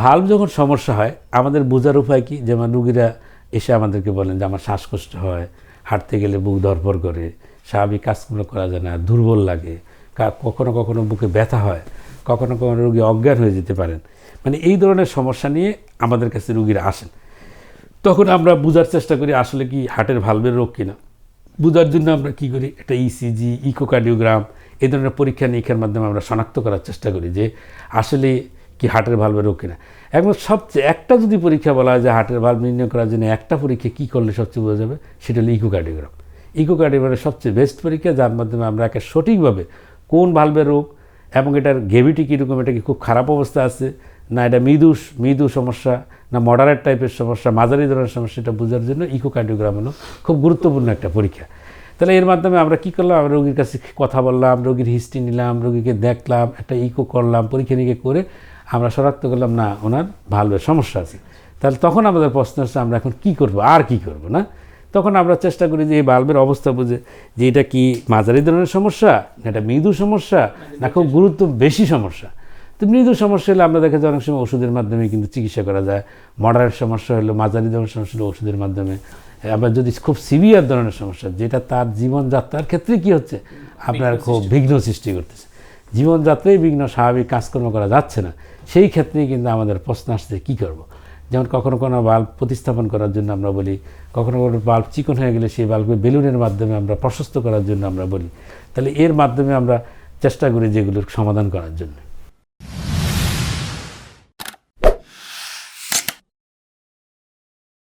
Valve যখন সমস্যা হয়, আমাদের বোঝার উপায় কি? যেমন রুগীরা এসে আমাদেরকে বলেন যে আমার শ্বাসকষ্ট হয়, হাঁটতে গেলে বুক ধরপর করে, স্বাভাবিক কাজগুলো করা যায় না, দুর্বল লাগে কখনো কখনো বুকে ব্যথা হয়, কখনো কখনো রুগী অজ্ঞান হয়ে যেতে পারেন। মানে এই ধরনের সমস্যা নিয়ে আমাদের কাছে রুগীরা আসেন। তখন আমরা বোঝার চেষ্টা করি, আসলে কি হার্টের ভালভের রোগ কিনা? বোঝার জন্য আমরা কি করি? একটা E ইসিজি ইকোকার্ডিওগ্রাম এই ধরনের পরীক্ষা নিরীক্ষার মাধ্যমে আমরা শনাক্ত করার চেষ্টা করি যে আসলে কি হার্টের ভালভের রোগ কিনা। এখন সবচেয়ে একটা যদি পরীক্ষা বলা হয় যে হার্টের ভালভ নির্ণয় করার জন্য একটা পরীক্ষা কী করলে সবচেয়ে বোঝা যাবে? সেটা হলো ইকোকার্ডিওগ্রাম ইকোকার্ডিওগ্রামের সবচেয়ে বেস্ট পরীক্ষা, যার মাধ্যমে আমরা একে সঠিকভাবে কোন ভালভের রোগ এবং এটার গ্রেভিটি কীরকম, এটা কি খুব খারাপ অবস্থা আছে, না এটা মৃদু মৃদু সমস্যা, না মডারেট টাইপের সমস্যা, মাঝারি ধরনের সমস্যা এটা বোঝার জন্য ইকোকার্ডিওগ্রাম হলো খুব গুরুত্বপূর্ণ একটা পরীক্ষা। তাহলে এর মাধ্যমে আমরা কী করলাম? আমরা রোগীর কাছে কথা বললাম, রোগীর হিস্ট্রি নিলাম, রোগীকে দেখলাম, একটা ইকো করলাম, পরীক্ষা নিরীক্ষা করে আমরা শনাক্ত করলাম না ওনার ভালভের সমস্যা আছে। তাহলে তখন আমাদের প্রশ্ন হচ্ছে আমরা এখন কী করব আর কি করব না? তখন আমরা চেষ্টা করি যে এই বাল্বের অবস্থা বুঝে যে এটা কি মাঝারি ধরনের সমস্যা না এটা মৃদু সমস্যা না খুব গুরুত্ব বেশি সমস্যা? তো মৃদু সমস্যা হলে আমরা দেখা যায় অনেক সময় ওষুধের মাধ্যমে কিন্তু চিকিৎসা করা যায়। মডারেট সমস্যা হলো মাঝারি ধরনের সমস্যা হলো ওষুধের মাধ্যমে। আবার যদি খুব সিভিয়ার ধরনের সমস্যা যেটা তার জীবনযাত্রার ক্ষেত্রে কি হচ্ছে? আপনার খুব বিঘ্ন সৃষ্টি করতেছে। জীবনযাত্রায় বিঘ্ন স্বাভাবিক কাজকর্ম করা যাচ্ছে না। সেই ক্ষেত্রেই কিন্তু আমাদের প্রশ্ন আসছে, কী করব? যেমন কখনো কোনো বাল্ব প্রতিস্থাপন করার জন্য আমরা বলি, কখনো কোনো বাল্ব চিকন হয়ে গেলে সেই বাল্বকে বেলুনের মাধ্যমে আমরা প্রশস্ত করার জন্য আমরা বলি। তাহলে এর মাধ্যমে আমরা চেষ্টা করি যেগুলোর সমাধান করার জন্য।